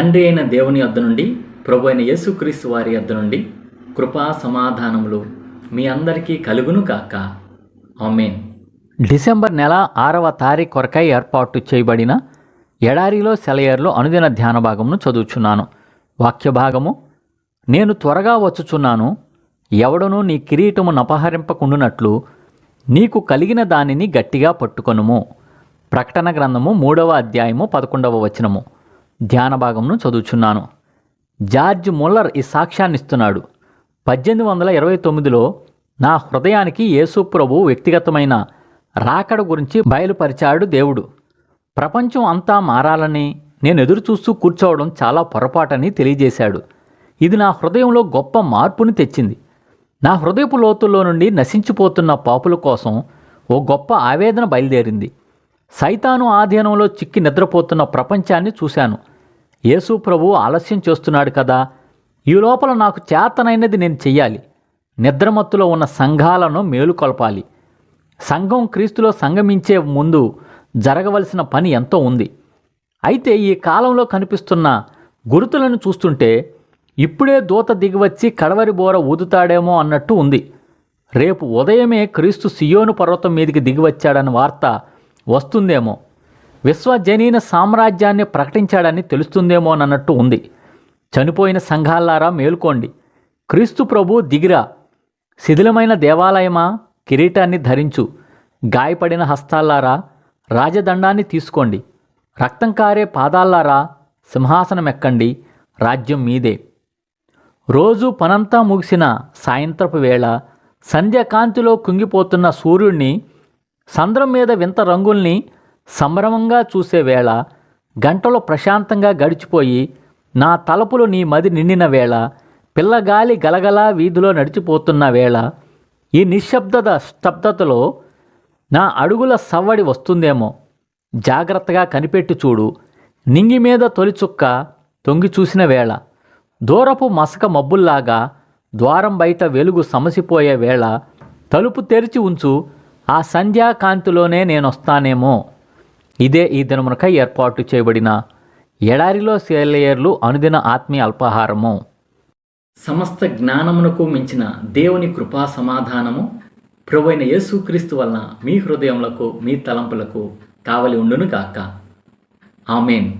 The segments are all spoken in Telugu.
తండ్రి అయిన దేవుని వద్ద నుండి ప్రభు అయిన యేసుక్రీస్తు వారి వద్ద నుండి కృపా సమాధానములు మీ అందరికీ కలుగును కాక ఆమెన్. డిసెంబర్ నెల ఆరవ తారీఖు కొరకై ఏర్పాటు చేయబడిన ఎడారిలో సెలయర్లో అనుదిన ధ్యాన భాగమును చదువుచున్నాను. వాక్య భాగము నేను త్వరగా వచ్చుచున్నాను ఎవడనూ నీ కిరీటము నపహరింపకుండునట్లు నీకు కలిగిన దానిని గట్టిగా పట్టుకొనుము. ప్రకటన గ్రంథము మూడవ అధ్యాయము పదకొండవ వచనము. ధ్యాన భాగంను చదువుచున్నాను. జార్జ్ ముల్లర్ ఈ సాక్ష్యాన్ని ఇస్తున్నాడు పద్దెనిమిది వందల ఇరవై తొమ్మిదిలో నా హృదయానికి యేసు ప్రభు వ్యక్తిగతమైన రాకడ గురించి బయలుపరిచాడు దేవుడు. ప్రపంచం అంతా మారాలని నేను ఎదురు చూస్తూ కూర్చోవడం చాలా పొరపాటని తెలియజేశాడు. ఇది నా హృదయంలో గొప్ప మార్పుని తెచ్చింది. నా హృదయపు లోతుల్లో నుండి నశించిపోతున్న పాపుల కోసం ఓ గొప్ప ఆవేదన బయలుదేరింది. సైతాను ఆధీనంలో చిక్కి నిద్రపోతున్న ప్రపంచాన్ని చూశాను. యేసు ప్రభు ఆలస్యం చేస్తున్నాడు కదా. ఈ లోపల నాకు చేతనైనది నేను చెయ్యాలి. నిద్రమత్తులో ఉన్న సంఘాలను మేలుకొల్పాలి సంఘం క్రీస్తులో సంగమించే ముందు జరగవలసిన పని ఎంతో ఉంది. అయితే ఈ కాలంలో కనిపిస్తున్న గురుతులను చూస్తుంటే ఇప్పుడే దూత దిగివచ్చి కడవరి బోర ఊదుతాడేమో అన్నట్టు ఉంది. రేపు ఉదయమే క్రీస్తు సియోను పర్వతం మీదికి దిగివచ్చాడన్న వార్త వస్తుందేమో. విశ్వజనీన సామ్రాజ్యాన్ని ప్రకటించాడని తెలుస్తుందేమో అన్నట్టు ఉంది. చనిపోయిన సంఘాలారా మేలుకోండి. క్రీస్తు ప్రభు దిగిరా. శిథిలమైన దేవాలయమా? కిరీటాన్ని ధరించు. గాయపడిన హస్తాలారా రాజదండాన్ని తీసుకోండి. రక్తం కారే పాదాల్లారా? సింహాసనం ఎక్కండి. రాజ్యం మీదే. రోజు పనంతా ముగిసిన సాయంత్రపు వేళ సంధ్యకాంతిలో కుంగిపోతున్న సూర్యుడిని సంద్రం మీద వింత రంగుల్ని సంభ్రమంగా చూసే వేళ గంటలో ప్రశాంతంగా గడిచిపోయి నా తలుపులు నీ మది నిండిన వేళ పిల్లగాలి గలగలా వీధిలో నడిచిపోతున్న వేళ ఈ నిశ్శబ్దత స్తబ్దతలో నా అడుగుల సవ్వడి వస్తుందేమో. జాగ్రత్తగా కనిపెట్టి చూడు. నింగి మీద తొలి చుక్క తొంగి చూసిన వేళ దూరపు మసక మబ్బుల్లాగా ద్వారం బయట వెలుగు సమసిపోయే వేళ తలుపు తెరిచి ఉంచు. ఆ సంధ్యాకాంతిలోనే నేనొస్తానేమో. ఇదే ఈ దినమునకై ఏర్పాటు చేయబడిన ఎడారిలో సేలయర్లు అనుదిన ఆత్మీయ అల్పాహారము. సమస్త జ్ఞానమునకు మించిన దేవుని కృపా సమాధానము ప్రభు అయిన యేసుక్రీస్తు వలన మీ హృదయములకు మీ తలంపులకు కావలి ఉండును గాక. ఆమెన్.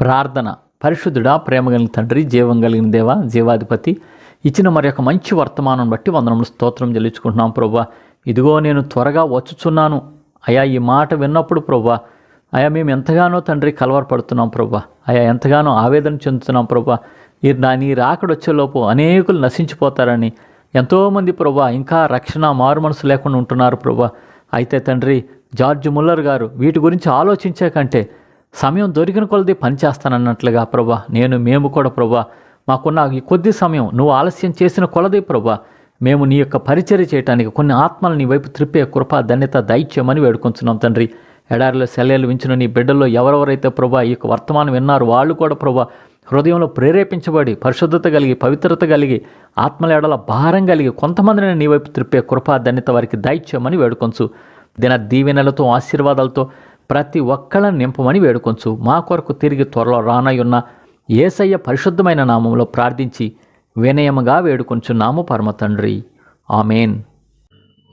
ప్రార్థన. పరిశుద్ధుడా ప్రేమ కలిగిన తండ్రి జీవం కలిగిన దేవ జీవాధిపతి ఇచ్చిన మరి యొక్క మంచి వర్తమానం బట్టి వందనములు స్తోత్రం చెల్లించుకుంటున్నాం ప్రభా ఇదిగో నేను త్వరగా వచ్చుచున్నాను. అయా ఈ మాట విన్నప్పుడు ప్రభా అయా మేము ఎంతగానో తండ్రి కలవరపడుతున్నాం ప్రభా. అయా ఎంతగానో ఆవేదన చెందుతున్నాం ప్రభా. ఈ నా నీ రాకడొచ్చేలోపు అనేకులు నశించిపోతారని ఎంతోమంది ప్రభా ఇంకా రక్షణ మారు మనసు లేకుండా ఉంటున్నారు ప్రభా. అయితే తండ్రి జార్జ్ ముల్లర్ గారు వీటి గురించి ఆలోచించే కంటే సమయం దొరికిన కొలది పనిచేస్తానన్నట్లుగా ప్రభా. నేను మేము కూడా ప్రభా మాకున్న ఈ కొద్ది సమయం నువ్వు ఆలస్యం చేసిన కొలది ప్రభా మేము నీ యొక్క పరిచర్య చేయడానికి కొన్ని ఆత్మలు నీ వైపు త్రిప్పే కృప ధన్యత దైత్యమని వేడుకుంటున్నాం తండ్రి. ఎడారిలో సెలయలు వించిన. నీ బిడ్డల్లో ఎవరెవరైతే ప్రభా ఈ యొక్క వర్తమానం విన్నారు వాళ్ళు కూడా ప్రభా హృదయంలో ప్రేరేపించబడి పరిశుద్ధత కలిగి పవిత్రత కలిగి ఆత్మల ఎడల భారం కలిగి కొంతమందిని నీ వైపు త్రిప్పే కృపా ధన్యత వారికి దైత్యమని వేడుకొంచు. దిన దీవెనలతో ఆశీర్వాదాలతో ప్రతి ఒక్కళ్ళని నింపమని వేడుకొంచు. మా కొరకు తిరిగి త్వరలో రానయ్యున్న ఏసయ్య పరిశుద్ధమైన నామంలో ప్రార్థించి వినయముగా వేడుకొంచున్నాము పరమ తండ్రి. ఆమెన్.